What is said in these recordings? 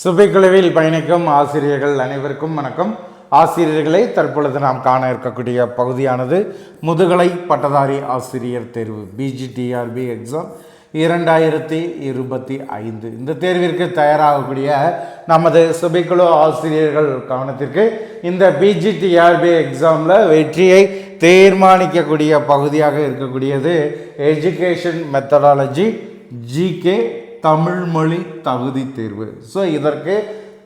சுபைக்குழுவில் பயணிக்கும் ஆசிரியர்கள் அனைவருக்கும் வணக்கம். ஆசிரியர்களை தற்பொழுது நாம் காண இருக்கக்கூடிய பகுதியானது முதுகலை பட்டதாரி ஆசிரியர் தேர்வு பிஜிடிஆர்பி எக்ஸாம் இரண்டாயிரத்தி இருபத்தி ஐந்து. இந்த தேர்விற்கு தயாராகக்கூடிய நமது சுபைக்குழு ஆசிரியர்கள் கவனத்திற்கு இந்த பிஜிடிஆர்பி எக்ஸாமில் வெற்றியை தீர்மானிக்கக்கூடிய பகுதியாக இருக்கக்கூடியது எஜுகேஷன் மெத்தடாலஜி ஜிகே தமிழ்மொழி தகுதி தேர்வு. ஸோ இதற்கு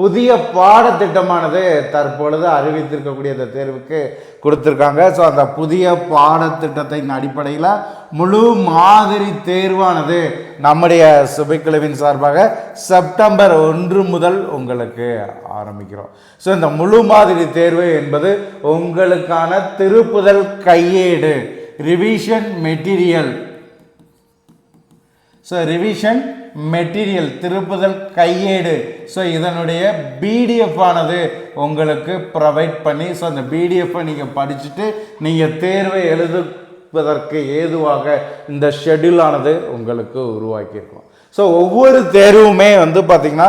புதிய பாடத்திட்டமானது தற்பொழுது அறிவித்திருக்கக்கூடிய இந்த தேர்வுக்கு கொடுத்துருக்காங்க. ஸோ அந்த புதிய பாடத்திட்டத்தின் அடிப்படையில் முழு மாதிரி தேர்வானது நம்முடைய சுபைக்குழுவின் சார்பாக செப்டம்பர் ஒன்று முதல் உங்களுக்கு ஆரம்பிக்கிறோம். ஸோ இந்த முழு மாதிரி தேர்வு என்பது உங்களுக்கான திருப்புதல் கையேடு revision material so revision material திருப்புதல் கையேடு. ஸோ இதனுடைய பிடிஎஃப் ஆனது உங்களுக்கு ப்ரொவைட் பண்ணி ஸோ அந்த பிடிஎஃப்பை நீங்கள் படிச்சுட்டு நீங்கள் தேர்வை எழுதுவதற்கு ஏதுவாக இந்த ஷெட்யூலானது உங்களுக்கு உருவாக்கியிருக்கோம். ஸோ ஒவ்வொரு தேர்வுமே வந்து பார்த்திங்கன்னா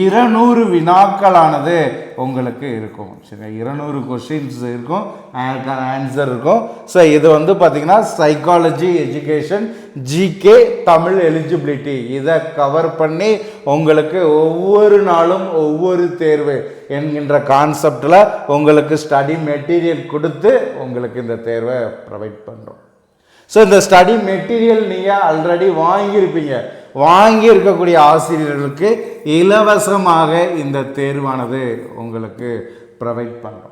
இருநூறு வினாக்களானது உங்களுக்கு இருக்கும். சரி இருநூறு கொஷின்ஸ் இருக்கும். அதுக்கான ஆன்சர் இருக்கும். ஸோ இது வந்து பார்த்திங்கன்னா psychology education GK Tamil eligibility இதை கவர் பண்ணி உங்களுக்கு ஒவ்வொரு நாளும் ஒவ்வொரு தேர்வு என்கின்ற கான்செப்டில் உங்களுக்கு ஸ்டடி மெட்டீரியல் கொடுத்து உங்களுக்கு இந்த தேர்வை ப்ரொவைட் பண்ணுறோம் ஸோ இந்த ஸ்டடி மெட்டீரியல் நீங்கள் ஆல்ரெடி வாங்கியிருப்பீங்க. வாங்கி இருக்கக்கூடிய ஆசிரியர்களுக்கு இலவசமாக இந்த தேர்வானது உங்களுக்கு ப்ரொவைட் பண்ணுறோம்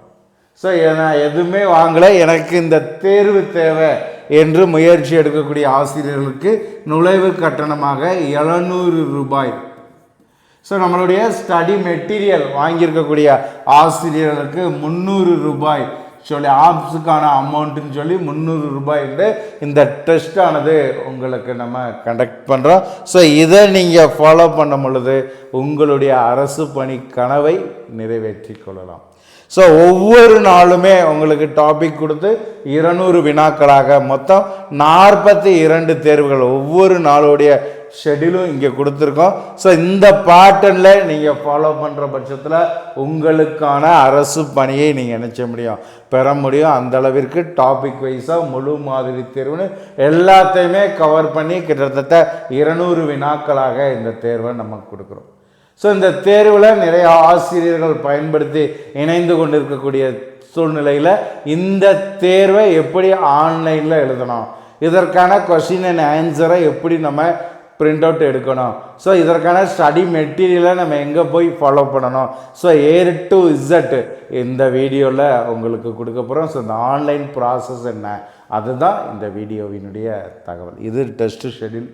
ஸோ நான் எதுவுமே வாங்கலை எனக்கு இந்த தேர்வு தேவை என்று முயற்சி எடுக்கக்கூடிய ஆசிரியர்களுக்கு நுழைவு கட்டணமாக எழுநூறு ரூபாய். ஸோ நம்மளுடைய ஸ்டடி மெட்டீரியல் வாங்கியிருக்கக்கூடிய ஆசிரியர்களுக்கு முந்நூறு ரூபாய். சொல்லி ஆப்ஸுக்கான அமௌண்ட்டுன்னு சொல்லி முந்நூறு ரூபாய்க்கு இந்த டெஸ்ட்டானது உங்களுக்கு நம்ம கண்டக்ட் பண்ணுறோம் ஸோ இதை நீங்கள் ஃபாலோ பண்ணும் பொழுது உங்களுடைய அரசு பணி கனவை நிறைவேற்றி கொள்ளலாம். ஸோ ஒவ்வொரு நாளுமே உங்களுக்கு டாபிக் கொடுத்து இருநூறு வினாக்களாக மொத்தம் நாற்பத்தி இரண்டு தேர்வுகள் ஒவ்வொரு நாளுடைய ஷெடியூலும் இங்கே கொடுத்துருக்கோம். ஸோ இந்த பேட்டர்னில் நீங்கள் ஃபாலோ பண்ணுற பட்சத்தில் உங்களுக்கான அரசு பணியை நீங்கள் நினச்ச முடியும். பெற முடியும். அந்தளவிற்கு டாபிக் வைஸாக முழு மாதிரி தேர்வுன்னு எல்லாத்தையுமே கவர் பண்ணி கிட்டத்தட்ட இருநூறு வினாக்களாக இந்த தேர்வை நமக்கு கொடுக்குறோம். ஸோ இந்த தேர்வில் நிறைய ஆசிரியர்கள் பயன்படுத்தி இணைந்து கொண்டிருக்கக்கூடிய சூழ்நிலையில் இந்த தேர்வை எப்படி ஆன்லைனில் எழுதணும்? இதற்கான கொஷின் அண்ட் ஆன்சரை எப்படி நம்ம பிரிண்ட் அவுட் எடுக்கணும். ஸோ இதற்கான ஸ்டடி மெட்டீரியலை நம்ம எங்கே போய் ஃபாலோ பண்ணணும்? ஸோ ஏர் டு இசட் இந்த வீடியோவில் உங்களுக்கு கொடுக்க போகிறோம் ஸோ இந்த ஆன்லைன் ப்ராசஸ் என்ன? அதுதான் இந்த வீடியோவினுடைய தகவல். இது டெஸ்ட் ஷெட்யூல்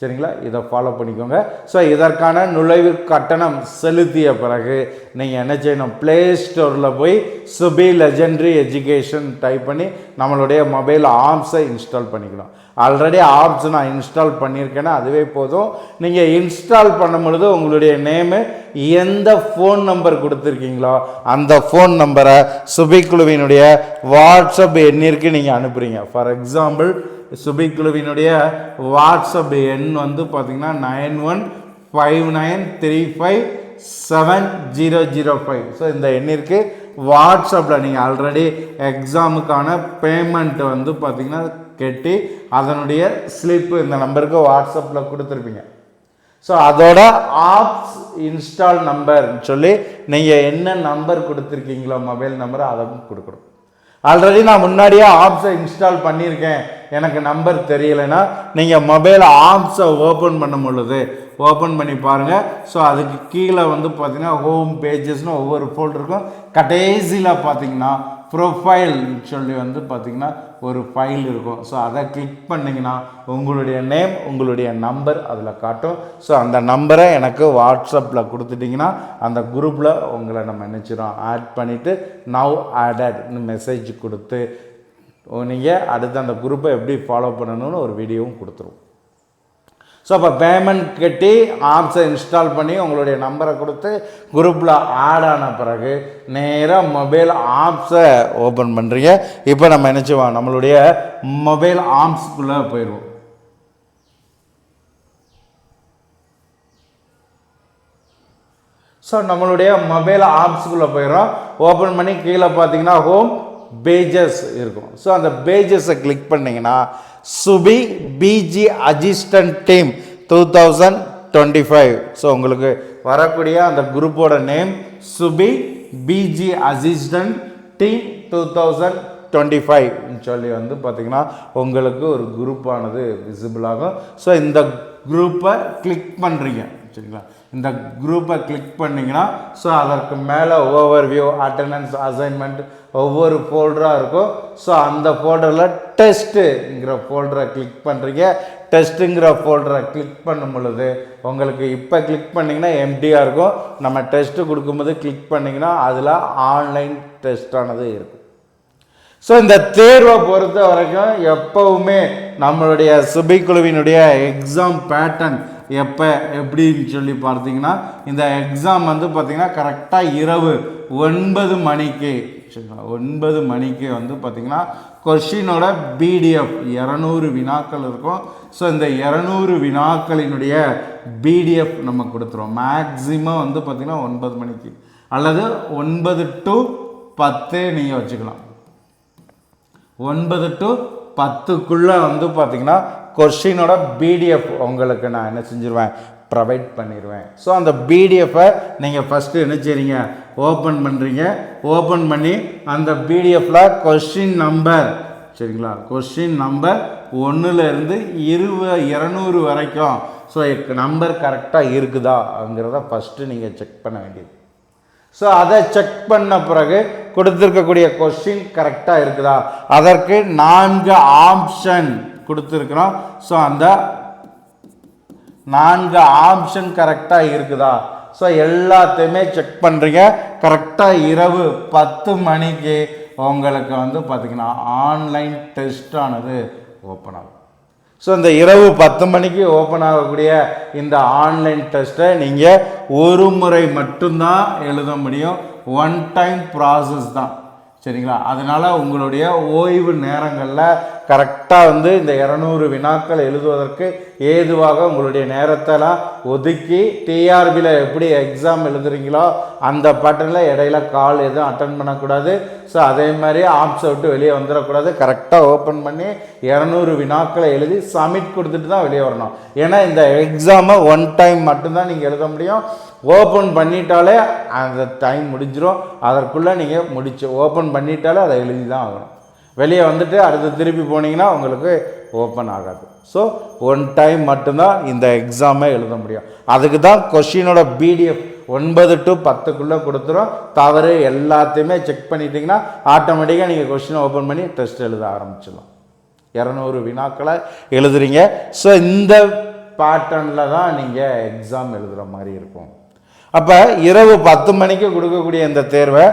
சரிங்களா? இதை ஃபாலோ பண்ணிக்கோங்க. ஸோ இதற்கான நுழைவு கட்டணம் செலுத்திய பிறகு நீங்கள் என்ன செய்யணும்? ப்ளே ஸ்டோரில் போய் சுபி லெஜெண்ட்ரி எஜுகேஷன் டைப் பண்ணி நம்மளுடைய மொபைல் ஆப்ஸை இன்ஸ்டால் பண்ணிக்கணும். ஆல்ரெடி ஆப்ஸ் நான் இன்ஸ்டால் பண்ணியிருக்கேன்னா அதுவே போதும். நீங்கள் இன்ஸ்டால் பண்ணும் பொழுது உங்களுடைய நேமு எந்த ஃபோன் நம்பர் கொடுத்துருக்கீங்களோ அந்த ஃபோன் நம்பரை சுபி குழுவினுடைய வாட்ஸ்அப் எண்ணிற்கு நீங்கள் அனுப்புகிறீங்க ஃபார் எக்ஸாம்பிள் சுபிக்குழுவினுடைய வாட்ஸ்அப் எண் வந்து பார்த்தீங்கன்னா nine one five nine three five seven zero zero five. So இந்த எண்ணிற்கு வாட்ஸ்அப்பில் நீங்கள் ஆல்ரெடி எக்ஸாமுக்கான பேமெண்ட் வந்து பார்த்தீங்கன்னா கட்டி அதனுடைய ஸ்லிப்பு இந்த நம்பருக்கு வாட்ஸ்அப்பில் கொடுத்துருப்பீங்க. ஸோ அதோட ஆப்ஸ் இன்ஸ்டால் நம்பர்னு சொல்லி நீங்கள் என்ன நம்பர் கொடுத்துருக்கீங்களோ மொபைல் நம்பர் அதை கொடுக்கணும். ஆல்ரெடி நான் முன்னாடியே ஆப்ஸை இன்ஸ்டால் பண்ணியிருக்கேன். எனக்கு நம்பர் தெரியலைன்னா நீங்கள் மொபைல் ஆப்ஸை ஓப்பன் பண்ணும் பொழுது ஓப்பன் பண்ணி பாருங்கள் ஸோ அதுக்கு கீழே வந்து பார்த்தீங்கன்னா ஹோம் பேஜஸ்னு ஒவ்வொரு ஃபோல்டருக்கும் கடைசியில் பார்த்தீங்கன்னா ப்ரொஃபைல் சொல்லி வந்து பார்த்திங்கன்னா ஒரு ஃபைல் இருக்கும். ஸோ அதை கிளிக் பண்ணிங்கன்னா உங்களுடைய நேம் உங்களுடைய நம்பர் அதில் காட்டும். ஸோ அந்த நம்பரை எனக்கு வாட்ஸ்அப்பில் கொடுத்துட்டிங்கன்னா அந்த குரூப்பில் உங்களை நம்ம நினச்சிடும் ஆட் பண்ணிவிட்டு நவ் ஆடட்னு மெசேஜ் கொடுத்து நீங்கள் அடுத்து அந்த குரூப்பை எப்படி ஃபாலோ பண்ணணும்னு ஒரு வீடியோவும் கொடுத்துருவோம் ஸோ அப்போ பேமெண்ட் கட்டி ஆப்ஸை இன்ஸ்டால் பண்ணி உங்களுடைய நம்பரை கொடுத்து குரூப்பில் ஆட் ஆன பிறகு நேராக மொபைல் ஆப்ஸை ஓப்பன் பண்ணுறீங்க இப்போ நம்ம நினச்சிவோம் நம்மளுடைய மொபைல் ஆப்ஸ்க்குள்ளே போயிடுவோம். ஸோ நம்மளுடைய மொபைல் ஆப்ஸ்க்குள்ளே போயிடும் ஓப்பன் பண்ணி கீழே பார்த்தீங்கன்னா ஹோம் பேஜஸ் இருக்கும். ஸோ அந்த பேஜஸை கிளிக் பண்ணிங்கன்னா Subi PG assistant team two thousand twenty five so உங்களுக்கு வரக்கூடிய அந்த குரூப்போட name Subi PG assistant team two thousand twenty ஃபைவ்னு சொல்லி வந்து பார்த்திங்கன்னா உங்களுக்கு ஒரு குரூப்பானது விசிபிள் ஆகும். ஸோ இந்த குரூப்பை கிளிக் பண்ணுறீங்க சரிங்களா? இந்த குரூப்பை கிளிக் பண்ணிங்கன்னா ஸோ அதற்கு மேலே ஓவர் வியூ அட்டண்டன்ஸ் அசைன்மெண்ட் ஒவ்வொரு ஃபோல்டராக இருக்கும். ஸோ அந்த ஃபோல்டரில் டெஸ்ட்டுங்கிற ஃபோல்டரை கிளிக் பண்ணுறீங்க டெஸ்ட்டுங்கிற ஃபோல்டரை கிளிக் பண்ணும் பொழுது உங்களுக்கு இப்போ கிளிக் பண்ணிங்கன்னா எம்டியாக இருக்கும். நம்ம டெஸ்ட்டு கொடுக்கும்போது கிளிக் பண்ணிங்கன்னா அதில் ஆன்லைன் டெஸ்ட்டானது இருக்கும். ஸோ இந்த தேர்வை பொறுத்த வரைக்கும் எப்பவுமே நம்மளுடைய சுபை குழுவினுடைய எக்ஸாம் பேட்டர்ன் எப்போ எப்படின்னு சொல்லி பார்த்தீங்கன்னா இந்த எக்ஸாம் வந்து பார்த்தீங்கன்னா கரெக்டாக இரவு ஒன்பது மணிக்கு வச்சுக்கலாம் ஒன்பது மணிக்கு வந்து பார்த்திங்கன்னா கொஷினோட பிடிஎஃப் இரநூறு வினாக்கள் இருக்கும். ஸோ இந்த இரநூறு வினாக்களினுடைய பிடிஎஃப் நம்ம கொடுத்துருவோம். மேக்ஸிமம் வந்து பார்த்திங்கன்னா ஒன்பது மணிக்கு. அல்லது ஒன்பது டு பத்து நீங்கள் வச்சுக்கலாம். ஒன்பது டு பத்துக்குள்ளே வந்து பார்த்திங்கன்னா கொஷினோட பிடிஎஃப் உங்களுக்கு நான் என்ன செஞ்சுருவேன்? ப்ரொவைட் பண்ணிடுவேன் ஸோ அந்த பிடிஎஃப்பை நீங்கள் ஃபஸ்ட்டு என்ன செய்றீங்க ஓப்பன் பண்ணுறீங்க ஓப்பன் பண்ணி அந்த பிடிஎஃப்பில் கொஷின் நம்பர் சரிங்களா? கொஸ்டின் நம்பர் ஒன்றுலேருந்து இருபது இரநூறு வரைக்கும். ஸோ நம்பர் கரெக்டாக இருக்குதாங்கிறத ஃபஸ்ட்டு நீங்கள் செக் பண்ண வேண்டியது. ஸோ அதை செக் பண்ண பிறகு கொடுத்துருக்கக்கூடிய கொஸ்டின் கரெக்டாக இருக்குதா? அதற்கு நான்கு ஆப்ஷன் கொடுத்துருக்குறோம். ஸோ அந்த நான்கு ஆப்ஷன் கரெக்டாக இருக்குதா? ஸோ எல்லாத்தையுமே செக் பண்ணுறீங்க கரெக்டாக இரவு பத்து மணிக்கு உங்களுக்கு வந்து பார்த்திங்கன்னா ஆன்லைன் டெஸ்டானது ஓப்பன் ஆகும். ஸோ இந்த இரவு பத்து மணிக்கு ஓப்பன் ஆகக்கூடிய இந்த ஆன்லைன் டெஸ்ட்டை நீங்கள் ஒரு முறை மட்டும்தான் எழுத முடியும். ஒன் டைம் ப்ராசஸ் தான். சரிங்களா? அதனால் உங்களுடைய ஓய்வு நேரங்களில் கரெக்டாக வந்து இந்த இரநூறு வினாக்கள் எழுதுவதற்கு ஏதுவாக உங்களுடைய நேரத்தெல்லாம் ஒதுக்கி டிஆர்பியில் எப்படி எக்ஸாம் எழுதுறீங்களோ அந்த பட்டனில் இடையில கால் எதுவும் அட்டன் பண்ணக்கூடாது. ஸோ அதே மாதிரி ஆப்ஸ் விட்டு வெளியே வந்துடக்கூடாது கரெக்டாக ஓப்பன் பண்ணி இரநூறு வினாக்களை எழுதி சப்மிட் கொடுத்துட்டு தான் வெளியே வரணும். ஏன்னா இந்த எக்ஸாமை ஒன் டைம் மட்டும்தான் நீங்கள் எழுத முடியும். ஓப்பன் பண்ணிட்டாலே அந்த டைம் முடிஞ்சிடும் அதற்குள்ளே நீங்கள் முடிச்சு ஓப்பன் பண்ணிட்டாலே அதை எழுதி தான் ஆகணும். வெளியே வந்துட்டு அடுத்து திருப்பி போனீங்கன்னா உங்களுக்கு ஓப்பன் ஆகாது. ஸோ ஒன் டைம் மட்டும்தான் இந்த எக்ஸாமை எழுத முடியும். அதுக்கு தான் கொஷினோட பிடிஎஃப் ஒன்பது டு பத்துக்குள்ளே கொடுத்துரும். தவறு எல்லாத்தையுமே செக் பண்ணிட்டீங்கன்னா ஆட்டோமேட்டிக்காக நீங்கள் கொஷினை ஓப்பன் பண்ணி டெஸ்ட் எழுத ஆரம்பிச்சிடலாம். இரநூறு வினாக்களை எழுதுறீங்க. ஸோ இந்த பேட்டர்னில் தான் நீங்கள் எக்ஸாம் எழுதுகிற மாதிரி இருக்கும். அப்போ இரவு பத்து மணிக்கு கொடுக்கக்கூடிய இந்த தேர்வை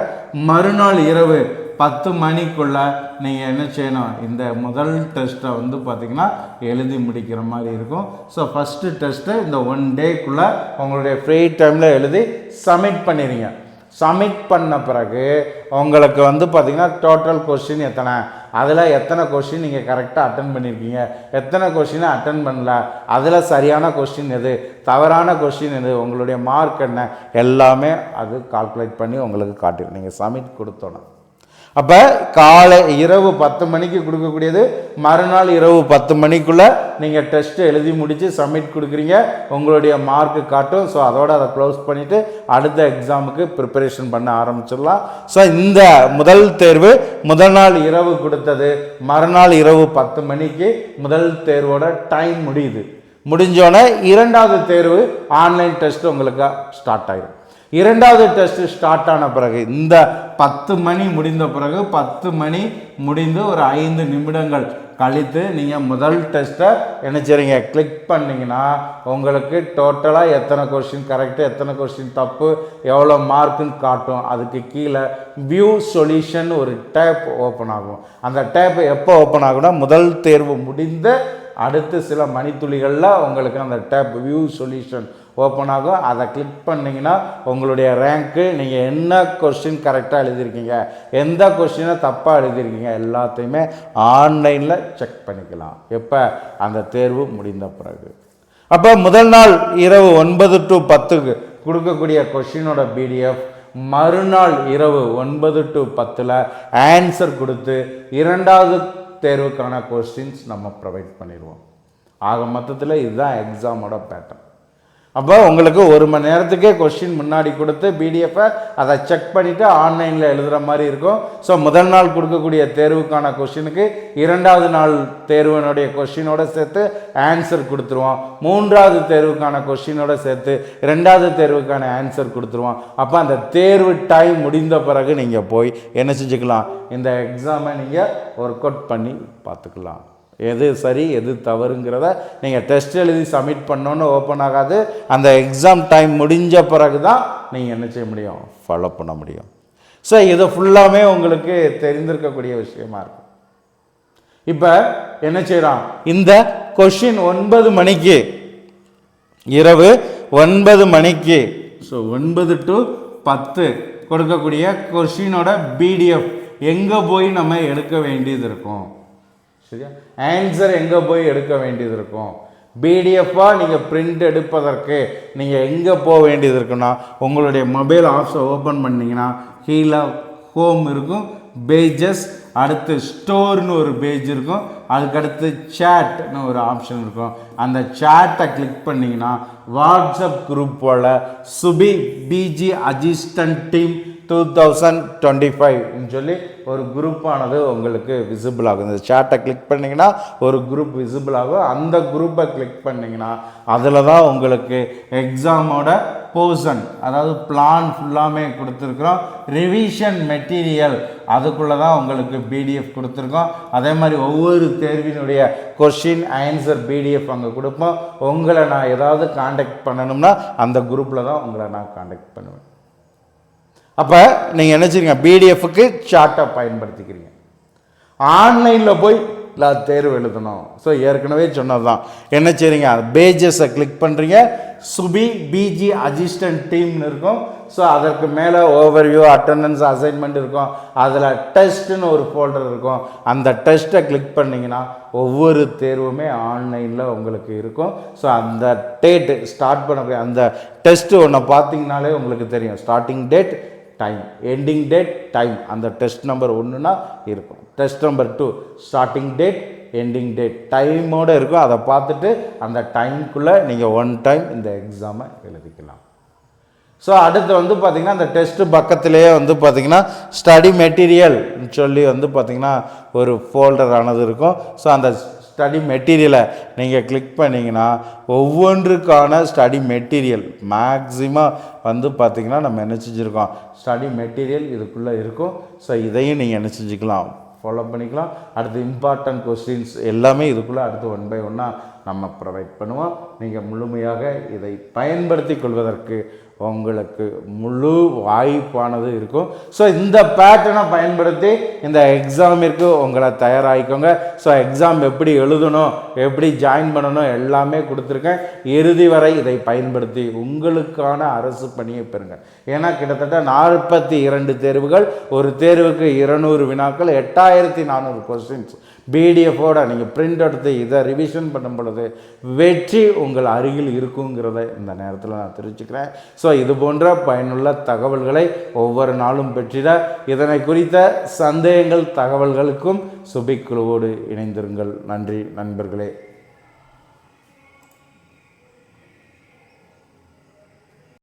மறுநாள் இரவு பத்து மணிக்குள்ளே நீங்கள் என்ன செய்யணும்? இந்த முதல் டெஸ்ட்டை வந்து பார்த்திங்கன்னா எழுதி முடிக்கிற மாதிரி இருக்கும். ஸோ ஃபஸ்ட்டு டெஸ்ட்டை இந்த ஒன் டேக்குள்ளே உங்களுடைய ஃப்ரீ டைமில் எழுதி சப்மிட் பண்ணிடுங்க. சப்மிட் பண்ண பிறகு உங்களுக்கு வந்து பார்த்திங்கன்னா டோட்டல் கொஸ்டின் எத்தனை? அதில் எத்தனை கொஷின் நீங்கள் கரெக்டாக அட்டன் பண்ணியிருக்கீங்க எத்தனை கொஷினை அட்டன் பண்ணல? அதில் சரியான கொஸ்டின் எது? தவறான கொஸ்டின் எது? உங்களுடைய மார்க் என்ன? எல்லாமே அது கால்குலேட் பண்ணி உங்களுக்கு காட்டிடும் நீங்கள் சப்மிட் கொடுத்தோன்னே அப்போ காலை இரவு பத்து மணிக்கு கொடுக்கக்கூடியது மறுநாள் இரவு பத்து மணிக்குள்ளே நீங்கள் டெஸ்ட்டு எழுதி முடித்து சப்மிட் கொடுக்குறீங்க. உங்களுடைய மார்க்கு காட்டும். ஸோ அதோடு அதை க்ளோஸ் பண்ணிவிட்டு அடுத்த எக்ஸாமுக்கு ப்ரிப்பரேஷன் பண்ண ஆரம்பிச்சிடலாம். ஸோ இந்த முதல் தேர்வு முதல் நாள் இரவு கொடுத்தது. மறுநாள் இரவு பத்து மணிக்கு முதல் தேர்வோட டைம் முடியுது. முடிஞ்சோடனே இரண்டாவது தேர்வு ஆன்லைன் டெஸ்ட் உங்களுக்கு ஸ்டார்ட் ஆகிடும் இரண்டாவது டெஸ்ட்டு ஸ்டார்ட் ஆன பிறகு இந்த பத்து மணி முடிந்த பிறகு பத்து மணி முடிந்து ஒரு ஐந்து நிமிடங்கள் கழித்து நீங்கள் முதல் டெஸ்ட்டை என்ன செய்றீங்க கிளிக் பண்ணிங்கன்னா உங்களுக்கு டோட்டலாக எத்தனை கொஸ்டின் கரெக்டு எத்தனை கொஸ்டின் தப்பு எவ்வளோ மார்க்குன்னு காட்டும். அதுக்கு கீழே வியூ சொல்யூஷன் ஒரு டேப் ஓப்பன் ஆகும். அந்த டேப் எப்போ ஓப்பன் ஆகும்னா முதல் தேர்வு முடிந்த அடுத்து சில மணித்துளிகளில் உங்களுக்கு அந்த டேப் வியூ சொல்யூஷன் ஓப்பன் ஆகும். அதை கிளிக் பண்ணிங்கன்னா உங்களுடைய ரேங்க்கு நீங்கள் என்ன கொஸ்டின் கரெக்டாக எழுதியிருக்கீங்க எந்த கொஸ்டினை தப்பாக எழுதியிருக்கீங்க எல்லாத்தையுமே ஆன்லைனில் செக் பண்ணிக்கலாம். எப்போ? அந்த தேர்வு முடிந்த பிறகு. அப்போ முதல் நாள் இரவு ஒன்பது டு பத்துக்கு கொடுக்கக்கூடிய கொஷினோட பிடிஎஃப் மறுநாள் இரவு ஒன்பது டு பத்தில் ஆன்சர் கொடுத்து இரண்டாவது தேர்வுக்கான கொஸ்டின்ஸ் நம்ம ப்ரொவைட் பண்ணிடுவோம். ஆக மொத்தத்தில் இதுதான் எக்ஸாமோட பேட்டர்ன் அப்போ உங்களுக்கு ஒரு மணி நேரத்துக்கே கொஸ்டின் முன்னாடி கொடுத்து பிடிஎஃப்பை அதை செக் பண்ணிவிட்டு ஆன்லைனில் எழுதுகிற மாதிரி இருக்கும். ஸோ முதல் நாள் கொடுக்கக்கூடிய தேர்வுக்கான கொஷினுக்கு இரண்டாவது நாள் தேர்வினுடைய கொஸ்டினோட சேர்த்து ஆன்சர் கொடுத்துருவோம். மூன்றாவது தேர்வுக்கான கொஸ்டினோட சேர்த்து ரெண்டாவது தேர்வுக்கான ஆன்சர் கொடுத்துருவோம். அப்போ அந்த தேர்வு டைம் முடிந்த பிறகு நீங்கள் போய் என்ன செஞ்சுக்கலாம்? இந்த எக்ஸாமை நீங்கள் ஒர்க் அவுட் பண்ணி பார்த்துக்கலாம். எது சரி எது தவறுங்கிறத நீங்கள் டெஸ்ட் எழுதி சப்மிட் பண்ணோன்னு ஓப்பன் ஆகாது. அந்த எக்ஸாம் டைம் முடிஞ்ச பிறகு தான் நீங்கள் என்ன செய்ய முடியும்? ஃபாலோ பண்ண முடியும். ஸோ இது ஃபுல்லாமே உங்களுக்கு தெரிந்திருக்கக்கூடிய விஷயமா இருக்கும். இப்போ என்ன செய்கிறோம் இந்த கொஷின் ஒன்பது மணிக்கு இரவு ஒன்பது மணிக்கு ஸோ ஒன்பது டு பத்து கொடுக்கக்கூடிய கொஷினோட பிடிஎஃப் எங்கே போய் நம்ம எடுக்க வேண்டியது இருக்கும்? சரியா? ஆன்சர் எங்கே போய் எடுக்க வேண்டியது இருக்கும்? பிடிஎஃபாக நீங்கள் பிரிண்ட் எடுப்பதற்கு நீங்கள் எங்கே போக வேண்டியது இருக்குன்னா உங்களுடைய மொபைல் ஆப்ஸை ஓப்பன் பண்ணிங்கன்னா கீழே ஹோம் இருக்கும் பேஜஸ் அடுத்து ஸ்டோர்னு ஒரு பேஜ் இருக்கும் அதுக்கடுத்து சேட்னு ஒரு ஆப்ஷன் இருக்கும். அந்த சேட்டை கிளிக் பண்ணிங்கன்னா வாட்ஸ்அப் குரூப் போல் Subi PG assistant team two thousand twenty ஃபைவ்னு சொல்லி ஒரு குரூப்பானது உங்களுக்கு விசிபிள் ஆகும் இந்த சேட்டை கிளிக் பண்ணிங்கன்னா ஒரு குரூப் விசிபிள் ஆகும். அந்த குரூப்பை கிளிக் பண்ணிங்கன்னா அதில் தான் உங்களுக்கு எக்ஸாமோட போர்ஷன் அதாவது பிளான் ஃபுல்லாமே கொடுத்துருக்குறோம். ரிவிஷன் மெட்டீரியல் அதுக்குள்ளே தான் உங்களுக்கு பிடிஎஃப் கொடுத்துருக்கோம். அதே மாதிரி ஒவ்வொரு தேர்வினுடைய கொஷின் ஆன்சர் பிடிஎஃப் அங்கே கொடுப்போம். உங்களை நான் ஏதாவது காண்டாக்ட் பண்ணணும்னா அந்த குரூப்பில் தான் உங்களை நான் காண்டாக்ட் பண்ணுவேன். அப்போ நீங்கள் என்ன செய்றீங்க? பிடிஎஃப்க்கு சார்ட்டை பயன்படுத்திக்கிறீங்க. ஆன்லைனில் போய் தேர்வு எழுதணும். ஸோ ஏற்கனவே சொன்னது தான் என்ன செய்றீங்க? பேஜஸை கிளிக் பண்ணுறீங்க சுபி பிஜி அசிஸ்டன்ட் டீம்னு இருக்கும். ஸோ அதற்கு மேலே ஓவர்வியூ அட்டண்டன்ஸ் அசைன்மெண்ட் இருக்கும். அதில் டெஸ்ட்டுன்னு ஒரு ஃபோல்டர் இருக்கும். அந்த டெஸ்ட்டை கிளிக் பண்ணிங்கன்னா ஒவ்வொரு தேர்வுமே ஆன்லைனில் உங்களுக்கு இருக்கும். ஸோ அந்த டேட்டு ஸ்டார்ட் பண்ணக்கூடிய அந்த டெஸ்ட்டு ஒன்று பார்த்தீங்கனாலே உங்களுக்கு தெரியும். Starting date time ending date time அந்த டெஸ்ட் நம்பர் ஒன்றுனா இருக்கும். Test number two starting date ending date டைமோடு இருக்கும். அதை பார்த்துட்டு அந்த டைம்குள்ளே நீங்கள் ஒன் டைம் இந்த எக்ஸாமை எழுதிக்கலாம். ஸோ அடுத்து வந்து பார்த்திங்கன்னா அந்த டெஸ்ட்டு பக்கத்திலேயே வந்து பார்த்திங்கன்னா ஸ்டடி மெட்டீரியல் சொல்லி வந்து பார்த்திங்கன்னா ஒரு ஃபோல்டர் ஆனது இருக்கும். ஸோ அந்த ஸ்டடி மெட்டீரியலை நீங்கள் கிளிக் பண்ணிங்கன்னா ஒவ்வொன்றுக்கான ஸ்டடி மெட்டீரியல் மேக்ஸிமம் வந்து பார்த்திங்கன்னா நம்ம என்ன செஞ்சுருக்கோம்? ஸ்டடி மெட்டீரியல் இதுக்குள்ளே இருக்கும். ஸோ இதையும் நீங்கள் என்ன செஞ்சுக்கலாம்? ஃபாலோ பண்ணிக்கலாம். அடுத்து இம்பார்ட்டன்ட் கொஸ்டின்ஸ் எல்லாமே இதுக்குள்ளே அடுத்து ஒன் பை ஒன்னாக நம்ம ப்ரொவைட் பண்ணுவோம். நீங்கள் முழுமையாக இதை பயன்படுத்தி கொள்வதற்கு உங்களுக்கு முழு வாய்ப்பானது இருக்கும். ஸோ இந்த பேட்டர்னை பயன்படுத்தி இந்த எக்ஸாமிற்கு உங்களை தயாராகிக்கோங்க. ஸோ எக்ஸாம் எப்படி எழுதணும் எப்படி ஜாயின் பண்ணணும் எல்லாமே கொடுத்துருக்கேன். இறுதி வரை இதை பயன்படுத்தி உங்களுக்கான அரசு பணியை பெறுங்க. ஏன்னா கிட்டத்தட்ட நாற்பத்தி இரண்டு தேர்வுகள் ஒரு தேர்வுக்கு இருநூறு வினாக்கள் எட்டாயிரத்தி நானூறு கொஸ்டின்ஸ் பிடிஎஃபோட நீங்கள் பிரிண்ட் எடுத்து இதை ரிவிஷன் பண்ணும் பொழுது வெற்றி உங்கள் அருகில் இருக்குங்கிறத இந்த நேரத்தில் நான் தெரிவிச்சுக்கிறேன் ஸோ இது போன்ற பயனுள்ள தகவல்களை ஒவ்வொரு நாளும் பெற்றிட இதனை குறித்த சந்தேகங்கள் தகவல்களுக்கும் சுபிக்குழுவோடு இணைந்திருங்கள். நன்றி நண்பர்களே.